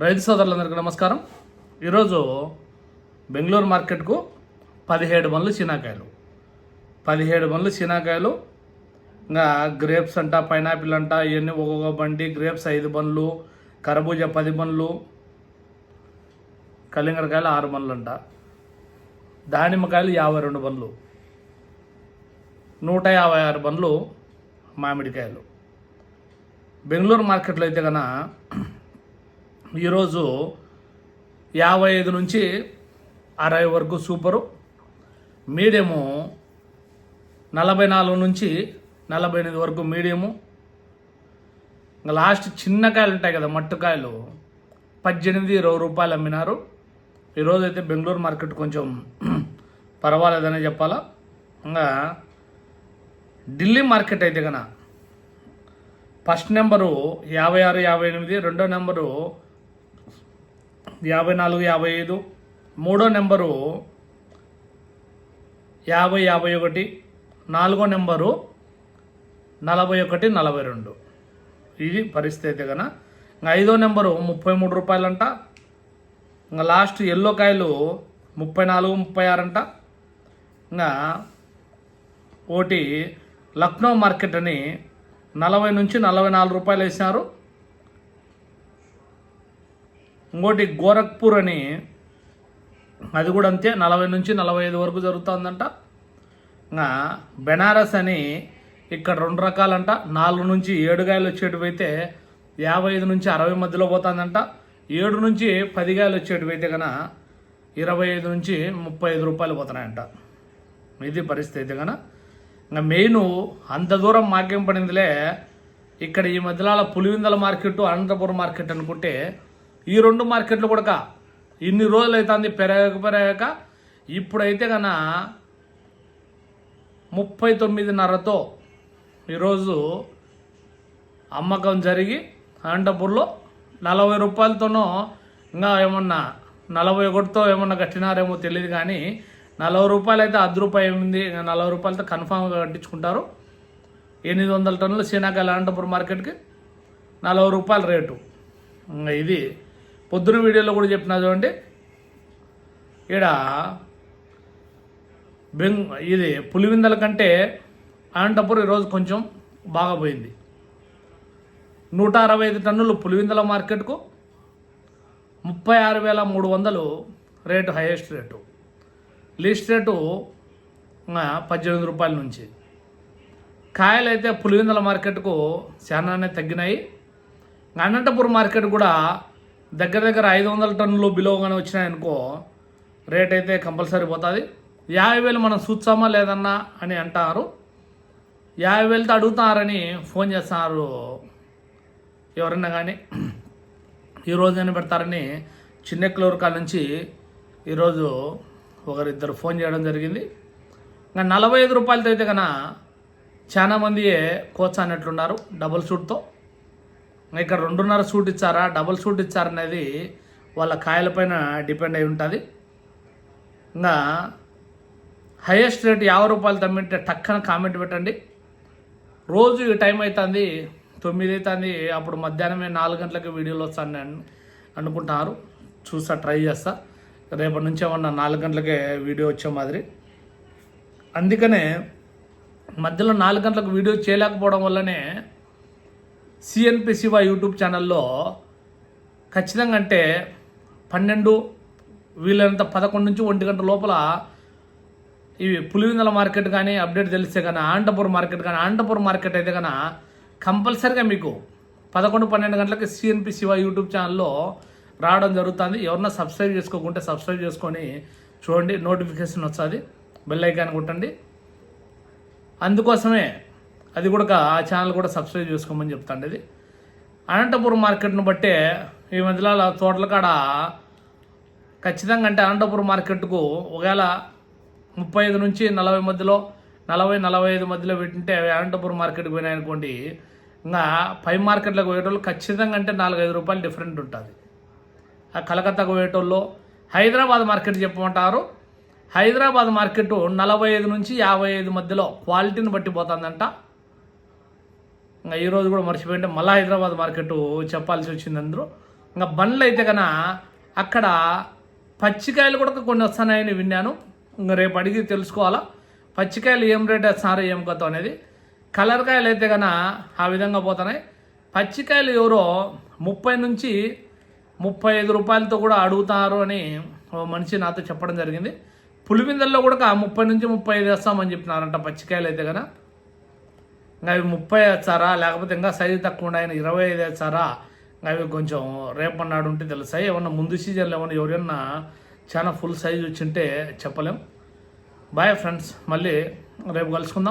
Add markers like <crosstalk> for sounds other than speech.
రైతు సోదరులందరికీ నమస్కారం. ఈరోజు బెంగళూరు మార్కెట్కు పదిహేడు బండ్లు చీనాకాయలు. పదిహేడు బండ్లు చీనాకాయలు. ఇంకా గ్రేప్స్ అంట పైనాపిల్ అంట ఇవన్నీ ఒక్కొక్క బండి గ్రేప్స్ ఐదు బండ్లు కరబూజా పది బండ్లు కలింగరకాయలు ఆరు బండ్లు అంట దానిమ్మకాయలు యాభై రెండు బండ్లు. నూట యాభై ఆరు బండ్లు మామిడికాయలు. బెంగళూరు మార్కెట్లో అయితే కన్నా ఈరోజు యాభై ఐదు నుంచి అరవై వరకు సూపరు. మీడియము నలభై నాలుగు నుంచి నలభై ఎనిమిది వరకు మీడియము. ఇంకా లాస్ట్ చిన్న కాయలు ఉంటాయి కదా మట్టుకాయలు పద్దెనిమిది ఇరవై రూపాయలు అమ్మినారు. ఈరోజు అయితే బెంగళూరు మార్కెట్ కొంచెం <clears throat> పర్వాలేదనే చెప్పాలా? ఇంకా ఢిల్లీ మార్కెట్ అయితే కన ఫస్ట్ నెంబరు యాభై ఆరు యాభై ఎనిమిది రెండో నెంబరు యాభై నాలుగు యాభై ఐదు. మూడో నెంబరు యాభై యాభై ఒకటి. నాలుగో నెంబరు నలభై ఒకటి నలభై రెండు. ఇది పరిస్థితి అయితే కన ఇంకా ఐదో నెంబరు ముప్పై మూడు రూపాయలంట. ఇంకా లాస్ట్ ఎల్లో కాయలు ముప్పై నాలుగు ముప్పై ఆరంట. ఇంకా ఒకటి లక్నో మార్కెట్ అని నలభై నుంచి నలభై నాలుగు రూపాయలు వేసినారు. ఇంకోటి గోరఖ్పూర్ అని. అది కూడా అంతే నలభై నుంచి నలభై ఐదు వరకు జరుగుతుందంట. ఇంకా బెనారస్ అని ఇక్కడ రెండు రకాలంట. నాలుగు నుంచి ఏడు గాయలు వచ్చేటివైతే యాభై ఐదు నుంచి అరవై మధ్యలో పోతుందంట. ఏడు నుంచి పది గాయలు వచ్చేటివైతే కన ఇరవై ఐదు నుంచి ముప్పై ఐదు రూపాయలు పోతున్నాయంట. ఇది పరిస్థితి అయితే కన. ఇంకా మెయిన్ అంత దూరం మాకేం పడిందిలే. ఇక్కడ ఈ మధ్యలో పులివిందల మార్కెట్ అనంతపురం మార్కెట్ అనుకుంటే ఈ రెండు మార్కెట్లు కూడా ఇన్ని రోజులు అవుతుంది పెరగక పెరగక ఇప్పుడైతే కన ముప్పై తొమ్మిదిన్నరతో ఈరోజు అమ్మకం జరిగి అనంతపూర్లో నలభై రూపాయలతోనో ఇంకా ఏమన్నా నలభై ఒకటితో ఏమన్నా కట్టినారేమో తెలియదు కానీ నలభై రూపాయలు అయితే అర్ధ రూపాయి ఏమింది నలభై రూపాయలతో కన్ఫామ్గా కట్టించుకుంటారు. ఎనిమిది వందల టన్నులు శీనాకాయలు అనంతపురం మార్కెట్కి నలభై రూపాయల రేటు. ఇంకా ఇది పొద్దున వీడియోలో కూడా చెప్పిన చూడండి. ఈడ బెంగ్ ఇది పులివిందల కంటే అనంతపురం ఈరోజు కొంచెం బాగా పోయింది. నూట అరవై ఐదు టన్నులు పులివిందల మార్కెట్కు ముప్పై ఆరు వేల మూడు వందలు rate highest rate. Least rate పద్దెనిమిది రూపాయల నుంచి. కాయలు అయితే పులివెందుల మార్కెట్కు చాలానే తగ్గినాయి. అనంతపురం మార్కెట్ కూడా దగ్గర దగ్గర ఐదు వందల టన్నులు బిలోగానే వచ్చినాయనుకో రేట్ అయితే కంపల్సరీ పోతుంది. యాభై వేలు మనం చూచామా లేదన్నా అని అంటారు. యాభై వేలతో అడుగుతారని ఫోన్ చేస్తున్నారు. ఎవరన్నా కానీ ఈరోజు అని పెడతారని చిన్నెక్లూరు కాడ నుంచి ఈరోజు ఒకరిద్దరు ఫోన్ చేయడం జరిగింది. ఇంకా నలభై ఐదు రూపాయలతో అయితే కన్నా చాలామంది కోచ్ అన్నట్లున్నారు డబుల్ షూట్తో ఇక్కడ రెండున్నర షూట్ ఇచ్చారా? డబుల్ షూట్ ఇచ్చారనేది వాళ్ళ కాయలపైన డిపెండ్ అయి ఉంటుంది. ఇంకా హైయెస్ట్ రేట్ యాభై రూపాయలు తమ్మింటే టక్కన కామెంట్ పెట్టండి. రోజు ఈ టైం అవుతుంది తొమ్మిది అవుతుంది అప్పుడు మధ్యాహ్నమే నాలుగు గంటలకి వీడియోలు వస్తాను నేను అనుకుంటున్నారు చూస్తా ట్రై చేస్తా. రేపటి నుంచి ఏమన్నా నాలుగు గంటలకే వీడియో వచ్చే మాదిరి. అందుకనే మధ్యలో నాలుగు గంటలకు వీడియో చేయలేకపోవడం వల్లనే సిఎన్పి శివ యూట్యూబ్ ఛానల్లో ఖచ్చితంగా అంటే పన్నెండు వీలైనంత పదకొండు నుంచి ఒంటి గంట లోపల ఇవి పులివిందల మార్కెట్ కానీ అప్డేట్ తెలిస్తే కానీ ఆంటపూర్ మార్కెట్ కానీ ఆంటపూర్ మార్కెట్ అయితే కన్నా కంపల్సరిగా మీకు పదకొండు పన్నెండు గంటలకి సిఎన్పి శివ యూట్యూబ్ ఛానల్లో రావడం జరుగుతుంది. ఎవరన్నా సబ్స్క్రైబ్ చేసుకోకుంటే సబ్స్క్రైబ్ చేసుకొని చూడండి నోటిఫికేషన్ వస్తుంది బెల్ ఐకాన్ కొట్టండి. అందుకోసమే అది కూడా ఆ ఛానల్ కూడా సబ్స్క్రైబ్ చేసుకోమని చెప్తాండి అది అనంతపురం మార్కెట్ను బట్టే ఈ మధ్యలో తోటల కాడ ఖచ్చితంగా అంటే అనంతపురం మార్కెట్కు ఒకవేళ ముప్పై ఐదు నుంచి నలభై మధ్యలో నలభై నలభై ఐదు మధ్యలో పెట్టింటే అనంతపురం మార్కెట్కి పోయినాయి అనుకోండి ఇంకా పై మార్కెట్లకు పోయేటోళ్ళు ఖచ్చితంగా అంటే నాలుగైదు రూపాయలు డిఫరెంట్ ఉంటుంది. ఆ కలకత్తాకు పోయేటోళ్ళు హైదరాబాద్ మార్కెట్ చెప్పమంటారు. హైదరాబాద్ మార్కెట్ నలభై ఐదు నుంచి యాభై ఐదు మధ్యలో క్వాలిటీని బట్టి పోతుందంట. ఇంకా ఈరోజు కూడా మర్చిపోయింటే మళ్ళీ హైదరాబాద్ మార్కెట్ చెప్పాల్సి వచ్చింది అందరూ. ఇంకా బండ్లు అయితే కన అక్కడ పచ్చికాయలు కూడా కొన్ని వస్తున్నాయని విన్నాను. ఇంకా రేపు అడిగి తెలుసుకోవాలా. పచ్చికాయలు ఏం రేట్ వేస్తున్నారు ఏం కథ అనేది. కలర్ కాయలు అయితే కన ఆ విధంగా పోతున్నాయి. పచ్చికాయలు ఎవరో ముప్పై నుంచి ముప్పై ఐదు రూపాయలతో కూడా అడుగుతారు అని ఓ మనిషి నాతో చెప్పడం జరిగింది. పులివిందల్లో కూడా ముప్పై నుంచి ముప్పై ఐదు వేస్తామని చెప్పినారంట పచ్చికాయలు అయితే కనుక ఇంకా అవి ముప్పై వేస్తారా లేకపోతే ఇంకా సైజు తక్కువ ఉన్నాయని ఇరవై ఐదు వేస్తారా ఇంకా అవి కొంచెం రేపన్నాడు ఉంటే తెలుస్తాయి ఏమన్నా ముందు సీజన్లో ఏమన్నా ఎవరైనా చాలా ఫుల్ సైజు వచ్చింటే చెప్పలేం. బాయ్ ఫ్రెండ్స్ మళ్ళీ రేపు కలుసుకుందాం.